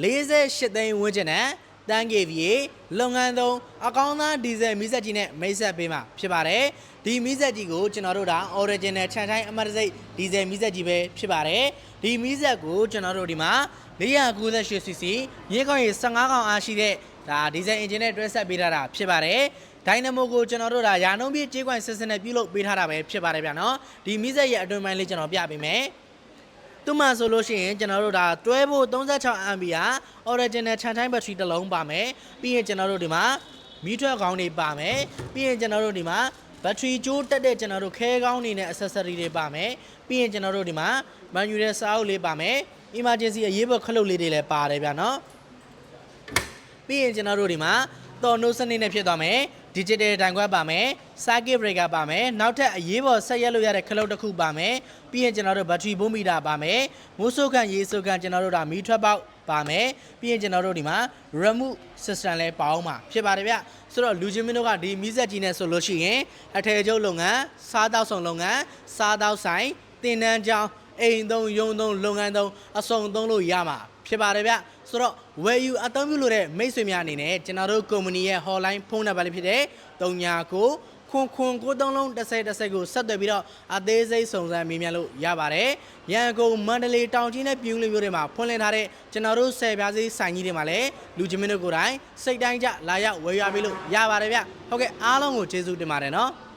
48သိန်းဝန်းကျင်နဲ့တန်း KVA လုပ်ငန်းသုံးအကောင်းသားဒီဇယ်မီးစက်ကြီးနဲ့မိတ်ဆက်ပေးမှာဖြစ်ပါတယ်ဒီမီးစက်ကြီးကိုကျွန်တော်တို့ဒါ original ခြံတိုင်းအမတ်တစိတ်ဒီဇယ်မီးစက်ကြီးပဲဖြစ်ပါတယ်ဒီမီးစက်ကိုကျွန်တော်တို့ဒီမှာ498 cc ရေကောင်းရေ15ကောင်အားရှိတဲ့ဒါဒီဇယ်အင်ဂျင်နဲ့တွဲဆက်ပေးထားတာဖြစ်ပါတယ်ဒိုင်နမိုကိုကျွန်တော်တို့ဒါရာနှုန်းပြည့်ကြေးကွိုင်စစ်စစ်နဲ့ပြုလုပ်ပေးထားတာပဲဖြစ်ပါတယ်ဗျာနော်ဒီမီးစက်ရဲ့အတွင်းပိုင်းလေးကျွန်တော်ပြပေးမယ် သူမှဆိုလို့ရှိရင်ကျွန်တော်တို့ဒါတွဲဖို့ 36 amp ဟာ original ခြံတိုင်း battery တစ်လုံးပါမယ်ပြီးရင်ကျွန်တော်တို့ဒီမှာမီးထွက်ကောင်းတွေပါမယ်ပြီးရင်ကျွန်တော်တို့ဒီမှာ battery ကျိုးတက်တဲ့ကျွန်တော်တို့ခဲကောင်းတွေနဲ့ accessory တွေပါမယ်ပြီးရင်ကျွန်တော်တို့ဒီမှာ manual စာအုပ်လေးပါမယ် emergency အရေးပေါ်ခလုတ်လေးတွေလည်းပါတယ်ဗျာနော်ပြီးရင်ကျွန်တော်တို့ဒီမှာတော်နိုးစနစ်နဲ့ဖြစ်သွားမယ် digital တိုင်ခွက်ပါမယ် circuit breaker ပါမယ်နောက်ထပ်အရေးပေါ်ဆက်ရက်လို့ရတဲ့ခလုတ်တစ်ခုပါမယ်ပြီးရင်ကျွန်တော်တို့ battery ဘုံမီတာပါမယ်မိုးဆုပ်ခန့်ရေဆုပ်ခန့်ကျွန်တော်တို့ဒါမီးထွက်ပေါက်ပါမယ်ပြီးရင်ကျွန်တော်တို့ဒီမှာ remote system လည်းပါအောင်ပါဖြစ်ပါတယ်ဗျဆိုတော့လူချင်းမင်းတို့ကဒီမီးစက်ကြီးနဲ့ဆိုလို့ရှိရင်အထည်ချုပ်လုပ်ငန်းစားတောက်ဆောင်လုပ်ငန်းစားတောက်ဆိုင်တင်နန်းကျောင်း အိမ်သုံးရုံသုံးလုပ်ငန်းသုံးအစုံသုံးလို့ရမှာဖြစ်ပါတယ်ဗျဆိုတော့ where you အသုံးပြုလို့တဲ့မိတ်ဆွေများအနေနဲ့ကျွန်တော်တို့ကုမ္ပဏီရဲ့ hotline ဖုန်းနံပါတ်လေးဖြစ်တဲ့39ခွန်ခွန်ကိုသုံးလုံး30 30ကိုဆက်သွယ်ပြီးတော့အသေးစိတ်စုံစမ်းမေးမြန်းလို့ရပါတယ်။ရန်ကုန်မန္တလေးတောင်ကြီးနဲ့ပြည်ဦးလွင်မြို့တွေမှာဖွင့်လှစ်ထားတဲ့ကျွန်တော်တို့ဆယ်ပြားစီဆိုင်ကြီးတွေမှာလည်းလူချင်းမင်းတို့ကိုယ်တိုင်စိတ်တိုင်းကြလာရောက်ဝယ်ရပေးလို့ရပါတယ်ဗျ။ဟုတ်ကဲ့အားလုံးကိုကျေးဇူးတင်ပါတယ်နော်။